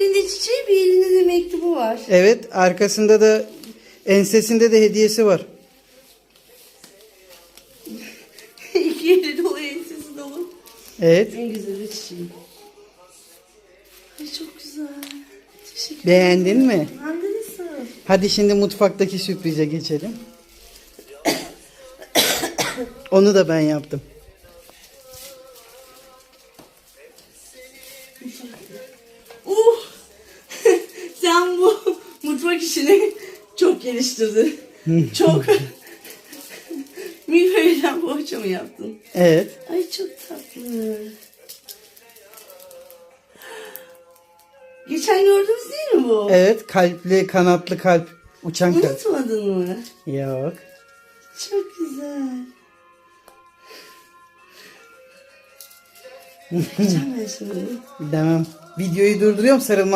Elinde çiçeği bir elinde de mektubu var. Evet arkasında da ensesinde de hediyesi var. İki eli dolu ensesi dolu. Evet. En güzeli çiçeği. Ay çok güzel. Teşekkür Beğendin mi? Nasıl? Hadi şimdi mutfaktaki sürprize geçelim. Onu da ben yaptım. Uh! Sen bu mutfak işini çok geliştirdin. çok. Milföy'den poğaça mı yaptın? Evet. Ay çok tatlı. Geçen gördünüz değil mi bu? Evet kalpli kanatlı kalp. Uçan kalp. Unutmadın mı? Yok. Çok güzel. Yapacağım ben şimdi. Demem. Videoyu durduruyorum sarılma.